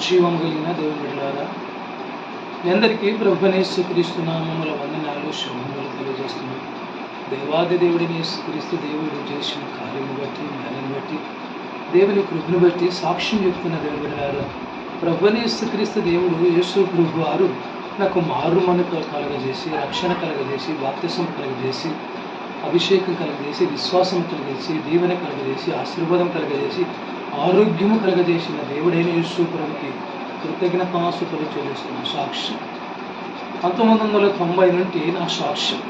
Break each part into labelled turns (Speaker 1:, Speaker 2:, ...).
Speaker 1: జీవం కలిగిన దేవుని బిడ్డలారా. మీ అందరికీ ప్రభునేసు క్రీస్తు నామముల వందనాలు శుభములు తెలియజేస్తున్నాం. దేవాది దేవుడిని క్రీస్తు దేవుడు చేసిన కార్యము బట్టి జ్ఞానం బట్టి దేవుని కృపను బట్టి సాక్ష్యం చెప్తున్న దేవుని బిడ్డలారా ప్రభునేసు క్రీస్తు దేవుడు యేసు ప్రభు వారు నాకు మారు మనకు కలగజేసి రక్షణ కలగజేసి బాప్తిసం కలగజేసి అభిషేకం కలగజేసి విశ్వాసం కలగజేసి దీవెన కలగజేసి ఆశీర్వాదం కలగజేసి ఆరోగ్యము కలగజేసిన దేవుడైన యేసు ప్రభుకి కృతజ్ఞతాసుపరి చెల్లిస్తున్న. సాక్ష్యం. పంతొమ్మిది వందల తొంభై నుండి నా సాక్ష్యం.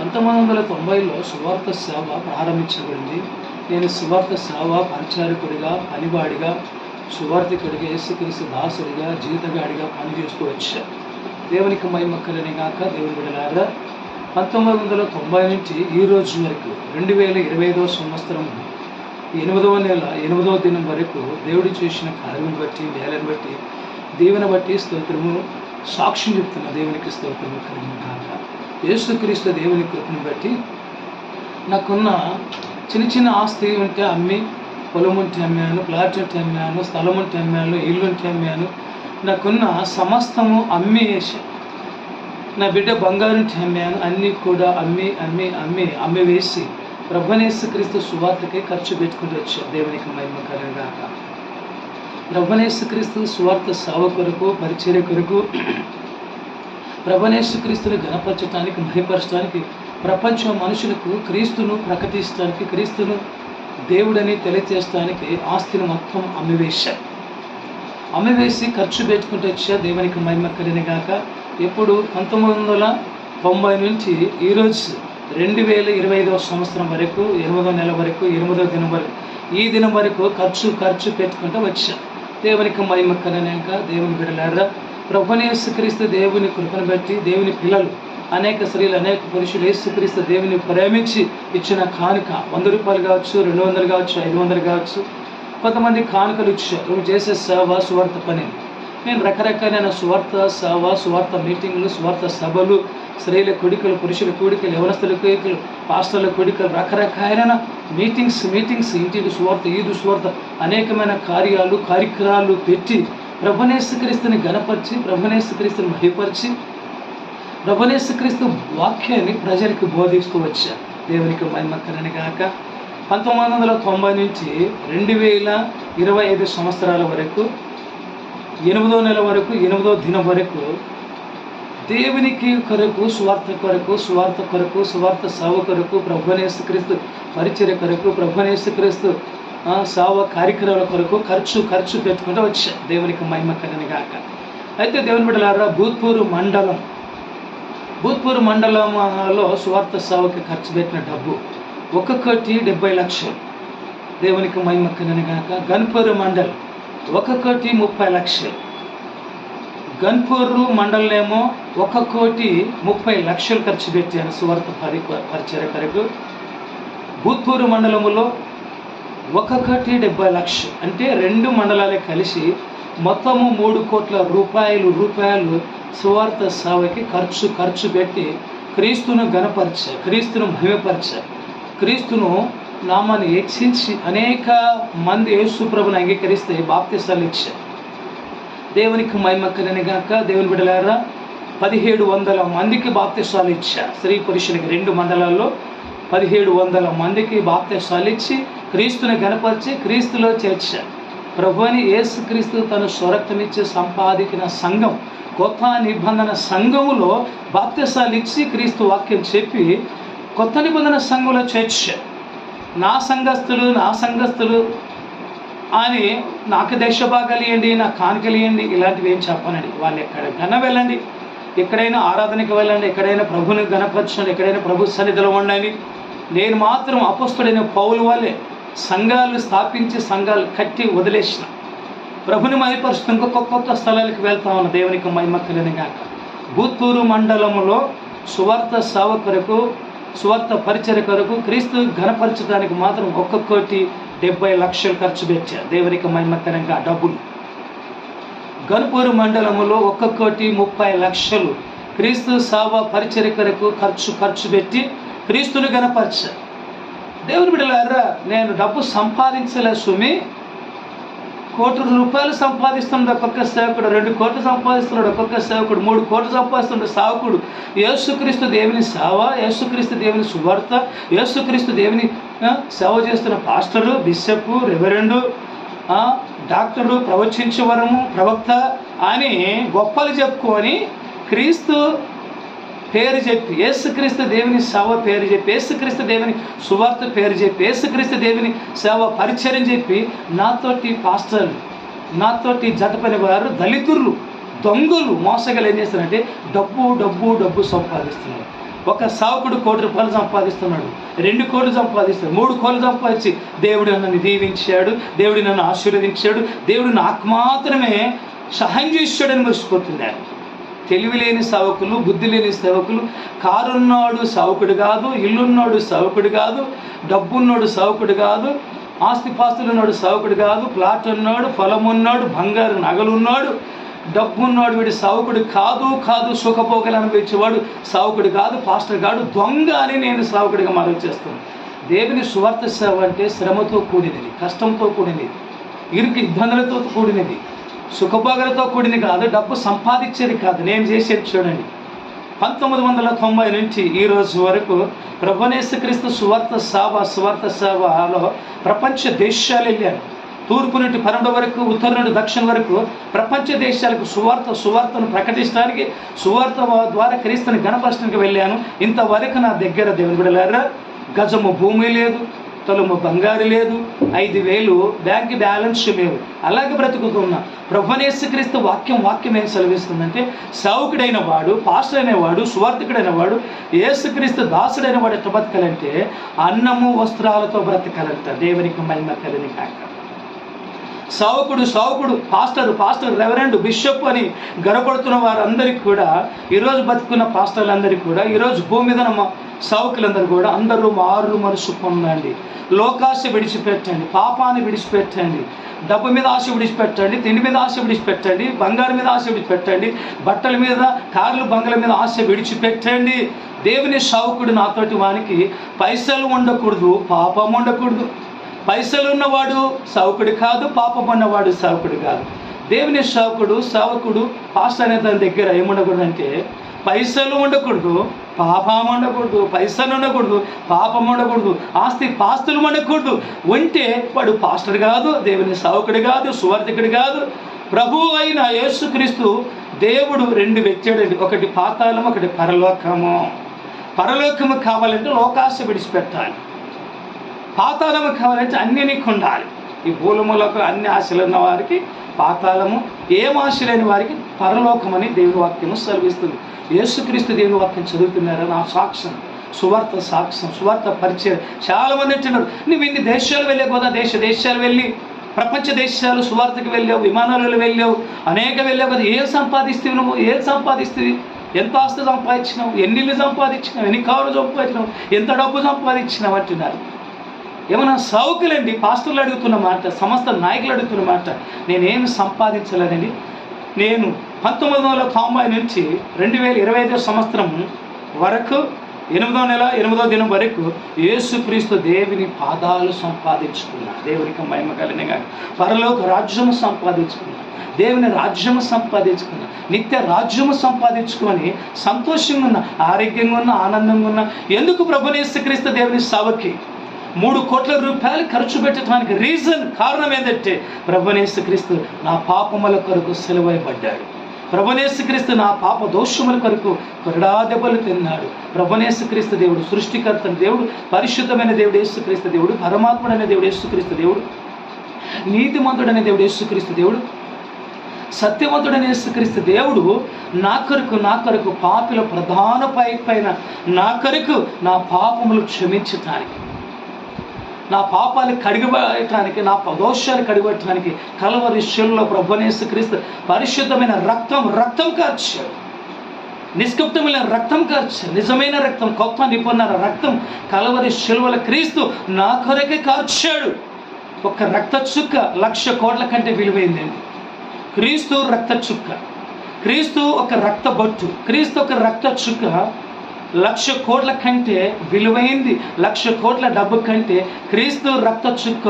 Speaker 1: పంతొమ్మిది వందల తొంభైలో సువార్త సేవ ప్రారంభించబడింది. నేను సువార్త సేవ పరిచారకుడిగా పనివాడిగా సువార్థికుడిగా యేసుక్రీస్తు దాసుడిగా జీతగాడిగా పనిచేస్తూ వచ్చా. దేవునికి మహిమక్కలని గాక దేవుని బిడలారా పంతొమ్మిది వందల తొంభై నుంచి ఈ రోజు వరకు రెండు వేల ఇరవై ఐదవ సంవత్సరం ఎనిమిదవ నెల ఎనిమిదవ దినం వరకు దేవుడు చేసిన కార్యం బట్టి నేలను బట్టి దేవుని బట్టి స్తోత్రము సాక్ష్యం చెప్తున్న దేవునికి స్తోత్రము కలిగిన కాక యేసుక్రీస్తు దేవుని కృపను బట్టి నాకున్న చిన్న చిన్న ఆస్తి ఉంటే అమ్మి పొలం ఉంటే అమ్మాను ప్లాట్ ఉంటే అమ్మాను స్థలం ఉంటే అమ్మాను ఇల్లు ఉంటే అమ్మాను నాకున్న సమస్తము అమ్మి నా బిడ్డ బంగారం అమ్మాను అన్నీ కూడా అమ్మి అమ్మి అమ్మి అమ్మి వేసి క్రీస్తు సువార్తకే ఖర్చు పెట్టుకుంటూ వచ్చారు దేవునికి మహిమ కలగాక ప్రభనేసు క్రీస్తు సువార్త సేవ కొరకు పరిచర్య కొరకు ప్రభనేసు క్రీస్తుని గణపరచడానికి మహిపరచడానికి ప్రపంచ మనుషులకు క్రీస్తును ప్రకటించడానికి క్రీస్తును దేవుడని తెలియజేయడానికి ఆస్తిని మొత్తం అమ్మివేశారు. అమ్మివేసి ఖర్చు పెట్టుకుంటూ వచ్చా దేవునికి మహిమ కలిగిన గాక ఎప్పుడు పంతొమ్మిది వందల తొంభై నుంచి ఈరోజు రెండు వేల ఇరవై ఐదవ సంవత్సరం వరకు ఎనిమిదో నెల వరకు ఎనిమిదో దినం వరకు ఈ దినం వరకు ఖర్చు ఖర్చు పెట్టుకుంటూ వచ్చా. దేవునికి మహిమ కలిగినాక దేవుని బిడలారా ప్రభుని యేసుక్రీస్తు దేవుని కృపను బట్టి దేవుని పిల్లలు అనేక స్త్రీలు అనేక పురుషులు యేసుక్రీస్తు దేవుని ప్రేమించి ఇచ్చిన కానుక వంద రూపాయలు కావచ్చు రెండు వందలు కావచ్చు ఐదు వందలు కావచ్చు కొంతమంది కానుకలు ఇచ్చారు. చేసే సేవ సువార్త పని. నేను రకరకాలైన సువార్త సభ సువార్త మీటింగ్లు సువార్త సభలు స్త్రీల కొడుకులు పురుషుల కోడికలు యవనస్తుల కోడికలు పాస్టర్ల కోడికలు రకరకాలైన మీటింగ్స్ మీటింగ్స్ ఇంటికి సువార్త ఈదు సువార్త అనేకమైన కార్యాలు కార్యక్రమాలు పెట్టి ప్రభునేశ్వక్రీస్తుని గణపరిచి ప్రభునేశ్వక్రీస్తుని మహిపరిచి ప్రభునేశ్వక్రీస్తు వాక్యాన్ని ప్రజలకు బోధిస్తూ వచ్చా. దేవునికి మహిమక్కరని కాక పంతొమ్మిది వందల తొంభై నుంచి రెండు వేల ఇరవై ఐదు సంవత్సరాల వరకు ఎనిమిదో నెల వరకు ఎనిమిదో దినం వరకు దేవునికి కొరకు స్వార్థ కొరకు స్వార్థ కొరకు స్వార్థ సేవ కొరకు ప్రభునేసుక్రీస్తు పరిచర్య కొరకు ప్రభునేసుక్రీస్తు సేవ కార్యక్రమాల కొరకు ఖర్చు ఖర్చు పెట్టుకుంటూ వచ్చా. దేవునికి మహిమ కలని కాక అయితే దేవుని బిడ్డలారా భూత్పూర్ మండలం భూత్పూర్ మండలంలో స్వార్థ సేవకి ఖర్చు పెట్టిన డబ్బు ఒక్కొక్కటి డెబ్బై లక్షలు. దేవునికి మహిమ కలని గాక. గన్పూర్ ఒక కోటి ముప్పై లక్షలు. గన్పూరు మండలమేమో ఒక కోటి ముప్పై లక్షలు ఖర్చు పెట్టాను సువార్త పరి పరిచయ కొరకు భూత్పూరు మండలములో ఒక కోటి డెబ్బై లక్షలు. అంటే రెండు మండలాలే కలిసి మొత్తము మూడు కోట్ల రూపాయలు రూపాయలు సువార్త సేవకి ఖర్చు ఖర్చు పెట్టి క్రీస్తును గణపరిచ క్రీస్తును మహిమపరచ క్రీస్తును నామాన్ని హెచ్చించి అనేక మంది యేసు ప్రభుని అంగీకరిస్తే బాప్తిసాలు ఇచ్చారు. దేవునికి మహిమక్కలని గాక దేవుని బిడ్డలారా పదిహేడు వందల మందికి బాప్తిసాలు ఇచ్చారు. స్త్రీ పురుషులకి రెండు మండలాల్లో పదిహేడు వందల మందికి బాప్తిసాలు ఇచ్చి క్రీస్తుని గణపరిచి క్రీస్తులో చేర్చారు. ప్రభుని యేసు క్రీస్తు తన స్వరక్తమిచ్చి సంపాదించిన సంఘం కొత్త నిబంధన సంఘములో బాప్తిసాలు ఇచ్చి క్రీస్తు వాక్యం చెప్పి కొత్త నిబంధన సంఘంలో చేర్చా నా సంఘస్థులు నా సంఘస్థులు అని నాకు దశ భాగాలు ఇవ్వండి నాకు కానుకలు ఇవ్వండి ఇలాంటివి ఏం చెప్పనండి. వాళ్ళు ఎక్కడికైనా వెళ్ళండి ఎక్కడైనా ఆరాధనకి వెళ్ళండి ఎక్కడైనా ప్రభుని గణపరచండి ఎక్కడైనా ప్రభు సన్నిధిలో ఉండండి. నేను మాత్రం అపస్తుడైన పౌలు వల్లే సంఘాలు స్థాపించి సంఘాలు కట్టి వదిలేసిన. ప్రభుని మహిపరుస్తూ ఇంకొక కొత్త స్థలాలకు వెళ్తా ఉన్న దేవునికి మహిమక్కలని గాక. భూత్తూరు మండలంలో సువార్త సేవ కొరకు సువార్త పరిచయ కొరకు క్రీస్తు ఘనపరచడానికి మాత్రం ఒక్క కోటి డెబ్బై లక్షలు ఖర్చు పెట్టారు దేవునికి మహిమకరంగా డబ్బులు. గనుపూరు మండలంలో ఒక్క కోటి ముప్పై లక్షలు క్రీస్తు సేవ పరిచయ కొరకు ఖర్చు ఖర్చు పెట్టి క్రీస్తుని గనపరిచారు దేవుని బిడ్డలారా నేను డబ్బు సంపాదించలే సుమి కోట్ల రూపాయలు సంపాదిస్తున్నాడు ఒక్కొక్క సేవకుడు రెండు కోట్లు సంపాదిస్తున్నాడు ఒక్కొక్క సేవకుడు మూడు కోట్లు సంపాదిస్తున్నాడు సావకుడు. యేసుక్రీస్తు దేవుని సేవ యేసుక్రీస్తు దేవుని సువార్త యేసుక్రీస్తు దేవుని సేవ చేస్తున్న పాస్టరు బిషప్ రెవరెండు డాక్టరు ప్రవచించే వరము ప్రవక్త అని గొప్పలు చెప్పుకొని క్రీస్తు పేరు చెప్పి ఏసుక్రీస్తు దేవుని సేవ పేరు చెప్పి ఏసుక్రీస్తు దేవుని సువార్త పేరు చెప్పి ఏసుక్రీస్తు దేవుని సేవ పరిచయం చెప్పి నాతోటి పాస్టర్లు నాతోటి జతపని వారు దళితులు దొంగలు మోసగలు ఏం చేస్తారంటే డబ్బు డబ్బు డబ్బు సంపాదిస్తున్నారు. ఒక సావకుడు కోటి రూపాయలు సంపాదిస్తున్నాడు రెండు కోట్లు సంపాదిస్తాడు మూడు కోట్లు సంపాదించి దేవుడు నన్ను దీవించాడు దేవుడు నన్ను ఆశీర్వదించాడు దేవుడు నాకు మాత్రమే సహాయం చేశాడని మర్చిపోతున్నారు. తెలివి లేని సవకులు బుద్ధి లేని సవకులు కారున్నాడు సవకుడు కాదు ఇల్లున్నాడు సవకుడు కాదు డబ్బున్నాడు సవకుడు కాదు ఆస్తిపాస్తులున్నాడు సవకుడు కాదు ప్లాట్ ఉన్నాడు పొలం ఉన్నాడు బంగారు నగలున్నాడు డబ్బు ఉన్నాడు వీడు సావుకుడు కాదు కాదు సుఖపోకలు అనిపించేవాడు సావుకుడు కాదు పాస్టర్ కాదు దొంగ అని నేను సావుకుడిగా మనం చేస్తాను. దేవుని సువార్త సేవ అంటే శ్రమతో కూడినది కష్టంతో కూడినది ఇరుకు ఇబ్బందులతో కూడినది సుఖభోగలతో కూడిన కాదు డబ్బు సంపాదించేది కాదు. నేను చేసేది చూడండి. పంతొమ్మిది వందల తొంభై నుంచి ఈ రోజు వరకు ప్రభనేశ్వక్రీస్తు సువార్త సేవ సువార్త సేవలో ప్రపంచ దేశాలు వెళ్ళాను తూర్పు నుండి పన్నెండు వరకు ఉత్తర నుండి దక్షిణ వరకు ప్రపంచ దేశాలకు సువార్త సువార్తను ప్రకటించడానికి సువార్త ద్వారా క్రీస్తుని గణపరచడానికి వెళ్ళాను. ఇంతవరకు నా దగ్గర దేవుని బిడలారా గజము భూమి లేదు. తొలము బంగారు లేదు ఐదు వేలు బ్యాంక్ బ్యాలెన్స్ లేవు అలాగే బ్రతుకుతున్నా ప్రభునేసుక్రీస్తు వాక్యం వాక్యం ఏం సెలవిస్తుందంటే సౌకుడైన వాడు పాస్టర్ అనేవాడు సువార్థకుడైన వాడు ఏసుక్రీస్తు దాసుడైన వాడు ఎట్లా బతకాలంటే అన్నము వస్త్రాలతో బ్రతకాలంట. దేవునికి మహిమ కలిని కాక సావుకుడు సావుకుడు పాస్టర్ పాస్టర్ రెవరెండ్ బిషప్ అని గర్వపడుతున్న వారందరికీ కూడా ఈరోజు బతుకున్న పాస్టర్లందరికీ కూడా ఈరోజు భూమి మీద ఉన్న సావుకులందరూ కూడా అందరూ మారు మనసు పొందండి. లోకాశ విడిచిపెట్టండి పాపాన్ని విడిచిపెట్టండి. డబ్బు మీద ఆశ విడిచిపెట్టండి తిండి మీద ఆశ విడిచిపెట్టండి బంగారం మీద ఆశ విడిచిపెట్టండి బట్టల మీద కార్లు బంగల మీద ఆశ విడిచిపెట్టండి. దేవుని సావుకుడు నాతోటి వానికి పైసలు ఉండకూడదు పాపం ఉండకూడదు. పైసలు ఉన్నవాడు సావుకుడు కాదు పాపం ఉన్నవాడు సావుకుడు కాదు. దేవుని సావుకుడు సావకుడు పాస్టర్ అనే దాని దగ్గర ఏముండకూడదంటే పైసలు ఉండకూడదు పాపం ఉండకూడదు పైసలు ఉండకూడదు పాపం ఉండకూడదు ఆస్తి పాస్తులు ఉండకూడదు. ఉంటే వాడు పాస్టర్ కాదు దేవుని సావుకుడు కాదు సువార్థికుడు కాదు. ప్రభు అయిన యేసుక్రీస్తు దేవుడు రెండు వ్యక్తుడండి. ఒకటి పాతాళం ఒకటి పరలోకము. పరలోకము కావాలంటే లోకాశ విడిచిపెట్టాలి. పాతాళము కావాలంటే అన్ని నీకు ఉండాలి ఈ భూలములకు అన్ని ఆశలు ఉన్న వారికి పాతాళము ఏం ఆశ లేని వారికి పరలోకమని దేవుని వాక్యము సెలవిస్తుంది. యేసుక్రీస్తు దేవుని వాక్యం చదువుతున్నారా? నా సాక్ష్యం సువార్త సాక్ష్యం సువార్త పరిచయం. చాలా మంది అంటున్నారు నువ్వు ఇన్ని దేశాలు వెళ్ళే కదా దేశ దేశాలు వెళ్ళి ప్రపంచ దేశాలు సువార్తకు వెళ్ళావు విమానాలలో వెళ్ళావు అనేక వెళ్ళావు కదా ఏం సంపాదిస్తావు నువ్వు ఏం సంపాదిస్తుంది ఎంత ఆస్తి సంపాదించినావు? ఎన్ని సంపాదించినావు? ఎన్ని కారు సంపాదించినావు? ఎంత డబ్బు సంపాదించినావు? అంటున్నారు. ఏమన్నా సౌకులండి? పాస్టర్లు అడుగుతున్న మాట సమస్త నాయకులు అడుగుతున్న మాట. నేనేమి సంపాదించలేదండి. నేను పంతొమ్మిది వందల తొంభై నుంచి రెండు వేల ఇరవై ఐదో సంవత్సరం వరకు ఎనిమిదో నెల ఎనిమిదో దినం వరకు యేసుక్రీస్తు దేవుని పాదాలు సంపాదించుకున్నా. దేవునికి మహిమ కలిగిన పరలోక రాజ్యము సంపాదించుకున్నా. దేవుని రాజ్యము సంపాదించుకున్నా. నిత్య రాజ్యము సంపాదించుకొని సంతోషంగా ఉన్న ఆరోగ్యంగా ఉన్న ఆనందంగా ఉన్న. ఎందుకు ప్రభునేసుక్రీస్తు దేవుని సవకి? మూడు కోట్ల రూపాయలు ఖర్చు పెట్టడానికి రీజన్ కారణం ఏంటంటే ప్రభునేసుక్రీస్తు నా పాపముల కొరకు సెలవైపడ్డాడు ప్రభునేసుక్రీస్తు నా పాప దోషముల కొరకు కొరడా దెబ్బలు తిన్నాడు. ప్రభునేసుక్రీస్తు దేవుడు సృష్టికర్త దేవుడు పరిశుద్ధమైన దేవుడు యేసుక్రీస్తు దేవుడు పరమాత్ముడైన దేవుడు యేసుక్రీస్తు దేవుడు నీతిమంతుడైన దేవుడు యేసుక్రీస్తు దేవుడు సత్యవంతుడైన యేసుక్రీస్తు దేవుడు నా కొరకు నా కొరకు పాపిల ప్రధాన పై పైన నా కొరకు నా పాపములు క్షమించటానికి నా పాపాలు కడిగిపెట్టడానికి నా దోషాలు కడిగిపెట్టడానికి కలవరి శిల్లో ప్రభునేసు క్రీస్తు పరిశుద్ధమైన రక్తం రక్తం కార్చాడు. నిష్కృప్తమైన రక్తం కార్చాడు. నిజమైన రక్తం కొత్త నిపుణ రక్తం కలవరి శిల్వల క్రీస్తు నా కొరకే కార్చాడు. ఒక రక్త చుక్క లక్ష కోట్ల కంటే విలువైందండి క్రీస్తు రక్త చుక్క. క్రీస్తు ఒక రక్త బొట్టు. క్రీస్తు ఒక రక్త చుక్క. లక్ష కోట్ల కంటే విలువైంది లక్ష కోట్ల డబ్బు కంటే క్రీస్తు రక్త చుక్క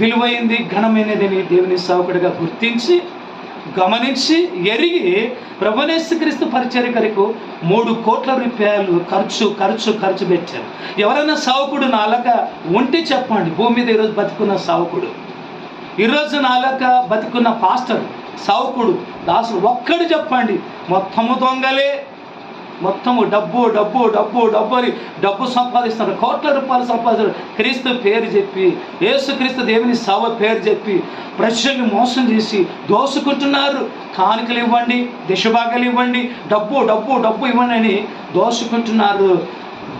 Speaker 1: విలువైంది ఘనమైనదని దేవుని సేవకుడిగా గుర్తించి గమనించి ఎరిగి ప్రభునేశ్వక్రీస్తు పరిచరికరకు మూడు కోట్ల రూపాయలు ఖర్చు ఖర్చు ఖర్చు పెట్టారు. ఎవరైనా సావుకుడు నాలక ఉంటే చెప్పండి భూమి మీద ఈరోజు బతుకున్న సావుకుడు ఈరోజు నాలక బతుకున్న పాస్టర్ సావుకుడు దాసుడు ఒక్కడు చెప్పండి మొత్తము దొంగలే. మొత్తము డబ్బు డబ్బు డబ్బు డబ్బు అని డబ్బు సంపాదిస్తున్నారు కోట్ల రూపాయలు సంపాదిస్తారు క్రీస్తు పేరు చెప్పి యేసుక్రీస్తు దేవుని సవ పేరు చెప్పి ప్రజల్ని మోసం చేసి దోసుకుంటున్నారు. కానుకలు ఇవ్వండి దిశభాగాలు ఇవ్వండి డబ్బు డబ్బు డబ్బు ఇవ్వండి అని దోసుకుంటున్నారు.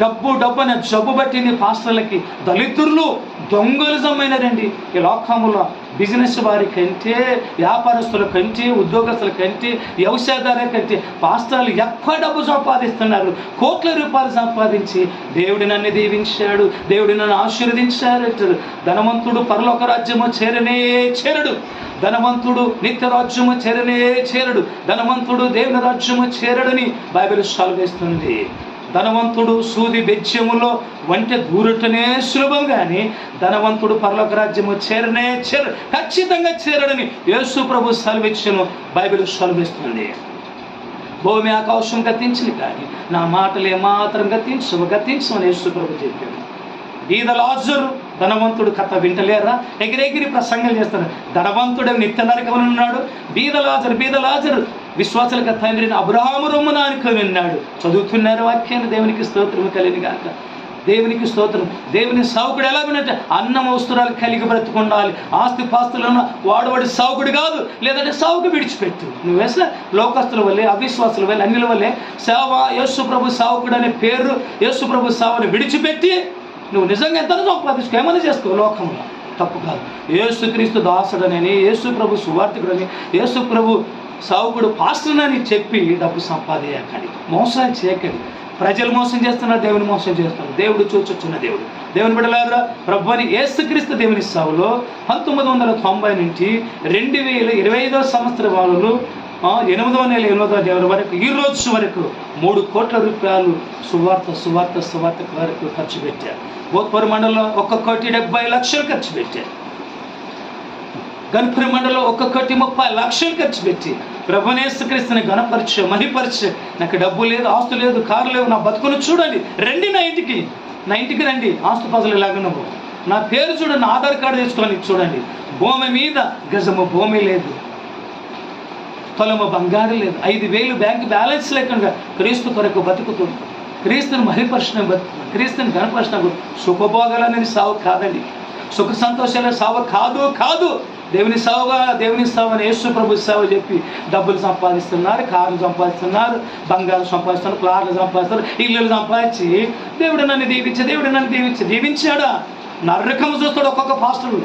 Speaker 1: డబ్బు డబ్బు అనే జబ్బు పట్టింది పాస్టర్లకి. దళితులు దొంగలిజమైనదండి. ఈ లోకంలో బిజినెస్ వారి కంటే వ్యాపారస్తుల కంటే ఉద్యోగస్తుల కంటే వ్యవసాయదారుల కంటే పాస్టర్లు ఎక్కువ డబ్బు సంపాదిస్తున్నారు. కోట్ల రూపాయలు సంపాదించి దేవుడి నన్ను దీవించాడు దేవుడి నన్ను ఆశీర్వదించాడు అంటారు. ధనవంతుడు పరలోక రాజ్యము చేరనే చేరడు. ధనవంతుడు నిత్య రాజ్యము చేరనే చేరడు. ధనవంతుడు దేవుని రాజ్యము చేరడని బైబిల్ సెలవిస్తుంది ధనవంతుడు సూది బెచ్చములో వంట దూరటనే సులభం కానీ ధనవంతుడు పరలోక రాజ్యము చేరనే చేర ఖచ్చితంగా చేరడని యేసు ప్రభు సెలవిచ్చను. బైబిల్ సెలవిస్తుంది. భూమి ఆకాశం గతించింది కానీ నా మాటలు ఏమాత్రం గతించవు గతించమని యేసు ప్రభు చెప్పాడు. ఈద లాజరు ధనవంతుడు కథ వింటలేరా? ఎగిరెగిరి ప్రసంగం చేస్తారు ధనవంతుడు నిత్య నరకమని ఉన్నాడు బీద లాజరు బీద లాజరు విశ్వాసులకు తండ్రిని అబ్రహాము రొమ్మున అనుకొని ఉన్నాడు చదువుతున్నారు వాక్యాన్ని దేవునికి స్తోత్రము కలిగి కాక దేవునికి స్తోత్రం. దేవుని సావుకుడు ఎలా వినంటే అన్నం వస్తువులు కలిగి బ్రతుకుండాలి. ఆస్తి పాస్తులు ఉన్న వాడు వాడి సావుకుడు కాదు లేదంటే సావుకు విడిచిపెట్టు. నువ్వు వేసే? లోకస్తుల వల్లే అవిశ్వాసుల వల్లే అన్నిల వల్లే సేవ యేసు ప్రభు సావుకుడు అనే పేరు యేసు ప్రభు సావుని విడిచిపెట్టి నువ్వు నిజంగా ఎంత సంపాదించుకో. ఏమైనా చేసుకో? లోకంలో. తప్పు కాదు. ఏసుక్రీస్తు దాసుడనని యేసు ప్రభు సువార్థికుడని యేసు ప్రభు సావుకుడు పాస్టర్నని చెప్పి డబ్బు సంపాదించకండి. మోసం చేయకండి. ప్రజలు మోసం చేస్తున్నారు దేవుని మోసం చేస్తున్నారు. దేవుడు చూచొచ్చున్న దేవుడు. దేవుని బిడలారా ప్రభు అని ఏసుక్రీస్తు దేవుని సావులో పంతొమ్మిది వందల తొంభై నుంచి రెండు వేల ఇరవై ఐదో సంవత్సర వాళ్ళు ఎనిమిదో ఎనిమిదవ నెల ఎనిమిదో నెల వరకు ఈ రోజు వరకు మూడు కోట్ల రూపాయలు సువార్త సువార్త సువార్త వరకు ఖర్చు పెట్టారు. భూత్పూర్ మండలంలో ఒక్క కోటి డెబ్బై లక్షలు ఖర్చు పెట్టారు. గణపురి మండలంలో ఒక్క కోటి ముప్పై లక్షలు ఖర్చు పెట్టి ప్రభునేసుక్రీస్తుని గణపరచు మహిపరచు. నాకు డబ్బు లేదు ఆస్తు లేదు కారు లేవు నా బతుకును చూడండి. రండి నా ఇంటికి. నా ఇంటికి రండి ఆస్తు పదులు లాగా నువ్వు. నా పేరు చూడండి ఆధార్ కార్డు తీసుకొని చూడండి. భూమి మీద గజము భూమి లేదు. తొలము బంగారం లేదు. ఐదు వేలు బ్యాంక్ బ్యాలెన్స్ లేకుండా క్రీస్తు కొరకు బతుకుతుంది క్రీస్తుని మహిపర్శనం బతుకు క్రీస్తుని గణపర్శనం సుఖభోగాలనేది సావు కాదండి. సుఖ సంతోషాల సావు కాదు కాదు. దేవుని సావుగా దేవుని సావు యేసు ప్రభు సేవ చెప్పి డబ్బులు సంపాదిస్తున్నారు కార్లు సంపాదిస్తున్నారు బంగారం సంపాదిస్తున్నారు ప్లాట్లు సంపాదిస్తున్నారు ఇల్లు సంపాదించి దేవుడు నన్ను దీవించి దేవుడు నన్ను దీవించి దీవించాడా? నరకము చూస్తాడు ఒక్కొక్క పాస్టరు.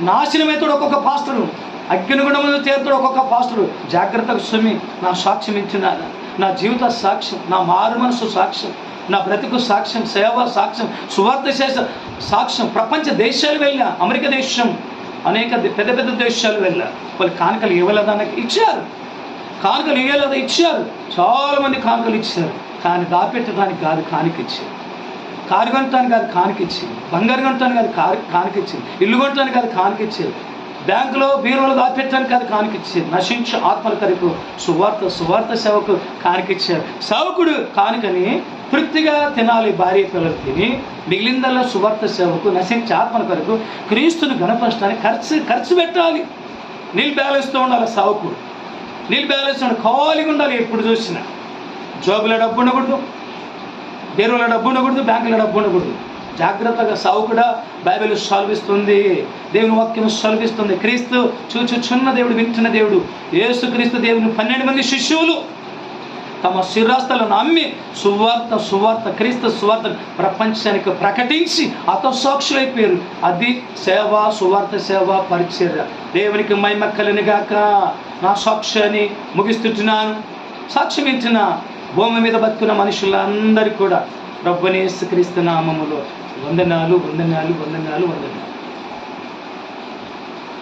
Speaker 1: నాశనమవుతాడు ఒక్కొక్క పాస్టరు. అగ్నిగుణములు చేరుతాడు ఒక్కొక్క పాస్టరు. జాగ్రత్తకు సుమి నా సాక్ష్యం ఇచ్చిన నా జీవిత సాక్ష్యం నా మారు మనసు సాక్ష్యం నా బ్రతుకు సాక్ష్యం సేవ సాక్ష్యం సువార్త చేసే సాక్ష్యం ప్రపంచ దేశాలు వెళ్ళిన అమెరికా దేశం. అనేక పెద్ద పెద్ద దేశాలు వెళ్ళారు. వాళ్ళు కానుకలు ఇవ్వలేదానికి ఇచ్చారు. కానుకలు ఇవ్వలేదా ఇచ్చారు. చాలా మంది కానుకలు ఇచ్చారు. కానీ దాపెట్టడానికి కాదు కానుక ఇచ్చారు కారు కొనటానికి కాదు కానికిచ్చింది బంగారు కొనటానికి కాదు కారు కానికిచ్చింది ఇల్లు కొనటానికి కాదు కానికిచ్చేది బ్యాంకులో బీరువాలో దాపెట్టడానికి కాదు కానికిచ్చేది నశించు ఆత్మల కరకు సువార్త సువార్త సేవకు కానికిచ్చారు. సేవకుడు కానుకని తృప్తిగా తినాలి భార్య పిల్లలు తిని మిగిలిందల్లా సువార్త సేవకు నశించే ఆత్మల కొరకు క్రీస్తుని గణపరచడానికి ఖర్చు ఖర్చు పెట్టాలి. నీళ్ళు బ్యాలెన్స్తో ఉండాలి సావుకుడు నీళ్ళు బ్యాలెన్స్ ఉండాలి ఖాళీగా ఉండాలి ఎప్పుడు చూసినా. జాబులో డబ్బు ఉండకూడదు. బీరువుల డబ్బు ఉండకూడదు బ్యాంకుల డబ్బు ఉండకూడదు. జాగ్రత్తగా సావుకుడా బైబిల్ సల్విస్తుంది దేవుని వాక్యం సల్విస్తుంది క్రీస్తు చూచుచున్న దేవుడు వింటున్న దేవుడు యేసు క్రీస్తు దేవుని పన్నెండు మంది శిష్యువులు తమ శిరాస్తులను అమ్మి సువార్త సువార్త క్రీస్తు సువార్త ప్రపంచానికి ప్రకటించి అతసాక్షులైపోయారు అది సేవ సువార్త సేవ పరిచర్య. దేవునికి మహిమ గాక. నా సాక్ష్యాన్ని ముగిస్తున్నాను. సాక్ష్యం ఇచ్చిన భూమి మీద బతుకున్న మనుషులందరికీ కూడా ప్రభునేసు క్రీస్తు నామములో వందనాలు వందనాలు వందనాలు వందనాలు.